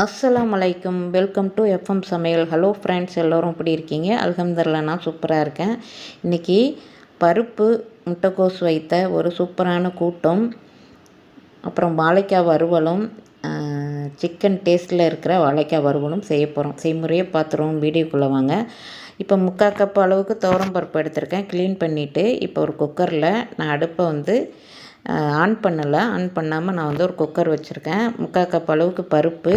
அஸ்ஸலாம் வலைக்கம் welcome to FM சமையல். ஹலோ ஃப்ரெண்ட்ஸ் எல்லோரும் எப்படி இருக்கீங்க? அலகம்தரில் நான் சூப்பராக இருக்கேன். இன்றைக்கி பருப்பு முட்டைக்கோஸ் வைத்த ஒரு சூப்பரான கூட்டம். அப்புறம் வாழைக்காய் வறுவலும் சிக்கன் டேஸ்ட்டில் இருக்கிற வாழைக்காய் வறுவலும் செய்ய போகிறோம் செய்முறையை பார்த்துருவோம். வீடியோக்குள்ளே வாங்க. இப்போ முக்கால் கப் அளவுக்கு துவரம் பருப்பு எடுத்திருக்கேன். க்ளீன் பண்ணிவிட்டு இப்போ ஒரு குக்கரில் நான் அடுப்பை வந்து ஆன் பண்ணலை. ஆன் பண்ணாமல் நான் வந்து ஒரு குக்கர் வச்சுருக்கேன். முக்கால் கப் அளவுக்கு பருப்பு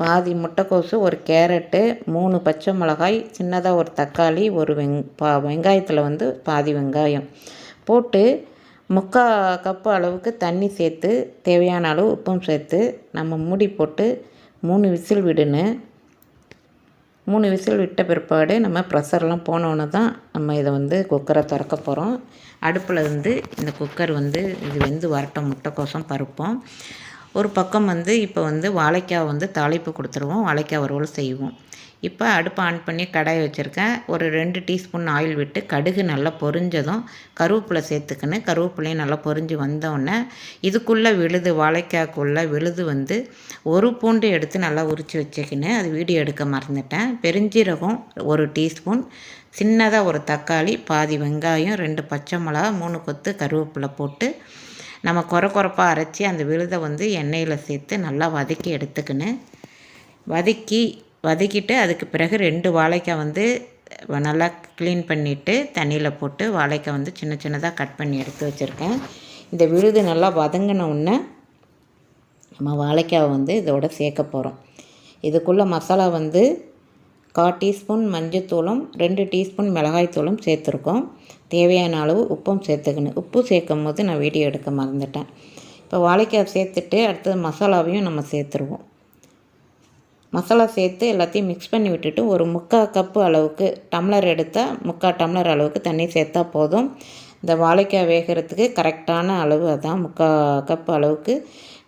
பாதி முட்டைக்கோசு ஒரு கேரட்டு மூணு பச்சை மிளகாய் சின்னதாக ஒரு தக்காளி ஒரு வெங் பா வெங்காயத்தில் வந்து பாதி வெங்காயம் போட்டு முக்கால் கப்பு அளவுக்கு தண்ணி சேர்த்து தேவையான அளவு உப்பும் சேர்த்து நம்ம மூடி போட்டு மூணு விசில் விடணும் மூணு விசில் விட்ட பிற்பாடு நம்ம ப்ரெஷர்லாம் போனோன்னு தான் நம்ம இதை வந்து குக்கரை திறக்க போகிறோம் அடுப்பில் வந்து இந்த குக்கர் வந்து இது வெந்து வரட்டும் முட்டைக்கோசம் பருப்போம். ஒரு பக்கம் வந்து இப்போ வந்து வாழைக்காய் வந்து தாளிப்பு கொடுத்துருவோம். வாழைக்காய் வறுவல் செய்வோம். இப்போ அடுப்பை ஆன் பண்ணி கடாய் வச்சுருக்கேன். ஒரு ரெண்டு டீஸ்பூன் ஆயில் விட்டு கடுகு நல்லா பொரிஞ்சதும் கருவேப்பிலை சேர்த்துக்கின்னு கருவேப்பிலையும் நல்லா பொரிஞ்சு வந்தோடனே இதுக்குள்ளே விழுது வாழைக்காய்க்குள்ளே விழுது வந்து ஒரு பூண்டு எடுத்து நல்லா உரித்து வச்சுக்கின்னு அது வீடியோ எடுக்க மறந்துட்டேன். பெருஞ்சீரகம் ஒரு டீஸ்பூன் சின்னதாக ஒரு தக்காளி பாதி வெங்காயம் ரெண்டு பச்சை மிளகா மூணு கொத்து கருவேப்பிலை போட்டு நம்ம குறை குறைப்பாக அரைச்சி அந்த விழுதை வந்து எண்ணெயில் சேர்த்து நல்லா வதக்கி எடுத்துக்கின்னு வதக்கி வதக்கிட்டு அதுக்கு பிறகு ரெண்டு வாழைக்காய் வந்து நல்லா க்ளீன் பண்ணிவிட்டு தண்ணியில் போட்டு வாழைக்காய் வந்து சின்ன சின்னதாக கட் பண்ணி எடுத்து வச்சுருக்கேன். இந்த விழுது நல்லா வதங்கின உடனே நம்ம வாழைக்காவை வந்து இதோட சேர்க்க போகிறோம் இதுக்குள்ளே மசாலா வந்து கால் டீஸ்பூன் மஞ்சத்தூளும் ரெண்டு டீஸ்பூன் மிளகாய்த்தூளும் சேர்த்துருக்கோம். தேவையான அளவு உப்பும் சேர்த்துக்கணும். உப்பு சேர்க்கும் போது நான் வீடியோ எடுக்க மறந்துட்டேன். இப்போ வாழைக்காய் சேர்த்துட்டு அடுத்தது மசாலாவையும் நம்ம சேர்த்துருவோம். மசாலா சேர்த்து எல்லாத்தையும் மிக்ஸ் பண்ணி விட்டுட்டு ஒரு முக்கால் கப்பு அளவுக்கு டம்ளர் எடுத்தால் முக்கால் டம்ளர் அளவுக்கு தண்ணி சேர்த்தா போதும். இந்த வாழைக்காய் வேகிறதுக்கு கரெக்டான அளவு அதான் முக்கால் கப் அளவுக்கு.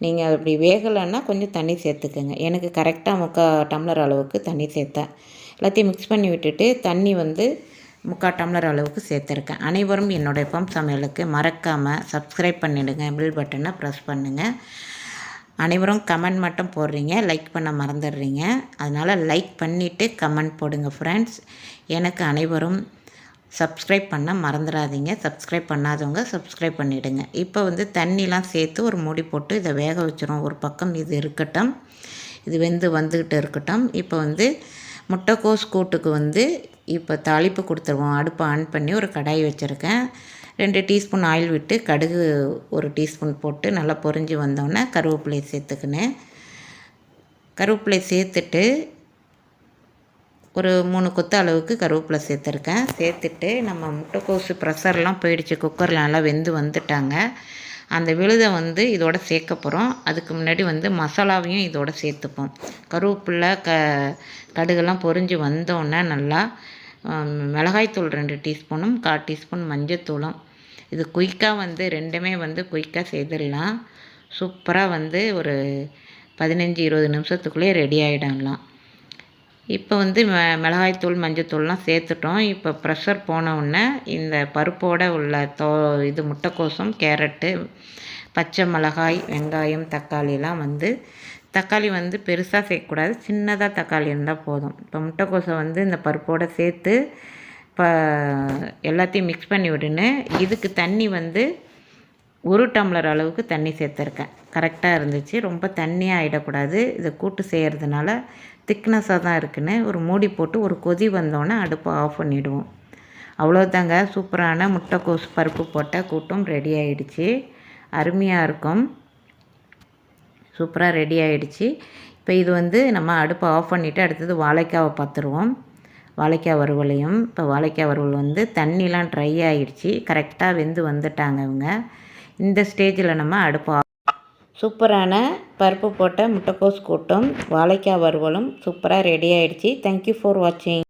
நீங்கள் அப்படி வேகலைன்னா கொஞ்சம் தண்ணி சேர்த்துக்கோங்க. எனக்கு கரெக்டாக முக்கால் டம்ளர் அளவுக்கு தண்ணி சேர்த்தேன். எல்லாத்தையும் மிக்ஸ் பண்ணி விட்டுட்டு தண்ணி வந்து முக்கால் டம்ளர் அளவுக்கு சேர்த்துருக்கேன். அனைவரும் என்னுடைய பம்ப் சமையலுக்கு மறக்காமல் சப்ஸ்கிரைப் பண்ணிவிடுங்க பில் பட்டனை ப்ரெஸ் பண்ணுங்கள் அனைவரும் கமெண்ட் மட்டும் போடுறீங்க லைக் பண்ண மறந்துடுறீங்க. அதனால் லைக் பண்ணிவிட்டு கமெண்ட் போடுங்க ஃப்ரெண்ட்ஸ் எனக்கு அனைவரும் சப்ஸ்கிரைப் பண்ண மறந்துடாதீங்க. சப்ஸ்கிரைப் பண்ணாதவங்க சப்ஸ்கிரைப் பண்ணிவிடுங்க இப்போ வந்து தண்ணிலாம் சேர்த்து ஒரு மூடி போட்டு இதை வேக வச்சிரும். ஒரு பக்கம் இது இருக்கட்டும். இது வெந்து வந்துக்கிட்டு இருக்கட்டும். இப்போ வந்து முட்டைக்கோஸ் கூட்டுக்கு வந்து இப்போ தாளிப்பு கொடுத்துருவோம். அடுப்பை ஆன் பண்ணி ஒரு கடாய் வச்சுருக்கேன். ரெண்டு டீஸ்பூன் ஆயில் விட்டு கடுகு ஒரு டீஸ்பூன் போட்டு நல்லா பொறிஞ்சு வந்தோடனே கருவேப்பிலை சேர்த்துக்கினேன். கருவேப்பிலை சேர்த்துட்டு ஒரு மூணு கொத்து அளவுக்கு கருவேப்பிலை சேர்த்துருக்கேன். சேர்த்துட்டு நம்ம முட்டைக்கோசு ப்ரெஷர்லாம் போயிடுச்சு. குக்கரில் நல்லா வெந்து வந்துட்டாங்க. அந்த விழுதை வந்து இதோட சேர்க்க போகிறோம் அதுக்கு முன்னாடி வந்து மசாலாவையும் இதோட சேர்த்துப்போம். கருவேப்பிலை க கடுகெல்லாம் பொரிஞ்சு வந்தோடனே நல்லா மிளகாய்த்தூள் ரெண்டு டீஸ்பூனும் கால் டீஸ்பூன் மஞ்சத்தூளும் இது குயிக்காக வந்து ரெண்டுமே வந்து குயிக்காக செய்திடலாம் சூப்பராக வந்து ஒரு பதினஞ்சு இருபது நிமிஷத்துக்குள்ளேயே ரெடி ஆகிடலாம் இப்போ வந்து ம மிளகாய்த்தூள் மஞ்சத்தூள்லாம் சேர்த்துட்டோம். இப்போ ப்ரெஷர் போனவுடனே இந்த பருப்போடு உள்ள தோ இது முட்டைக்கோசம் கேரட்டு பச்சை மிளகாய் வெங்காயம் தக்காளிலாம் வந்து தக்காளி வந்து பெருசாக சேர்க்கக்கூடாது. சின்னதாக தக்காளி இருந்தால் போதும். இப்போ முட்டைக்கோசை வந்து இந்த பருப்போடு சேர்த்து இப்போ எல்லாத்தையும் மிக்ஸ் பண்ணி விடுன்னு இதுக்கு தண்ணி வந்து ஒரு டம்ளர் அளவுக்கு தண்ணி சேர்த்துருக்கேன். கரெக்டாக இருந்துச்சு. ரொம்ப தண்ணியாக ஆகிடக்கூடாது இதை கூட்டு செய்கிறதுனால திக்னஸாக தான் இருக்குன்னு ஒரு மூடி போட்டு ஒரு கொதி வந்தோடனே அடுப்பை ஆஃப் பண்ணிவிடுவோம் அவ்வளோதாங்க சூப்பரான முட்டைக்கோஸ் பருப்பு போட்ட கூட்டும் ரெடி ஆகிடுச்சு அருமையாக இருக்கும். சூப்பராக ரெடி ஆகிடுச்சு இப்போ இது வந்து நம்ம அடுப்பை ஆஃப் பண்ணிவிட்டு அடுத்தது வாழைக்காவை பார்த்துருவோம். வாழைக்காய் வறுவலையும். இப்போ வாழைக்காய் வறுவல் வந்து தண்ணிலாம் ட்ரை ஆகிடுச்சு கரெக்டாக வெந்து வந்துட்டாங்க இவங்க. இந்த ஸ்டேஜில் நம்ம அடுப்பு சூப்பரான பருப்பு போட்ட முட்டைக்கோஸ் கூட்டம் வாழைக்காய் வறுவலும் சூப்பராக ரெடி ஆகிடுச்சி தேங்க்யூ ஃபார் வாட்சிங்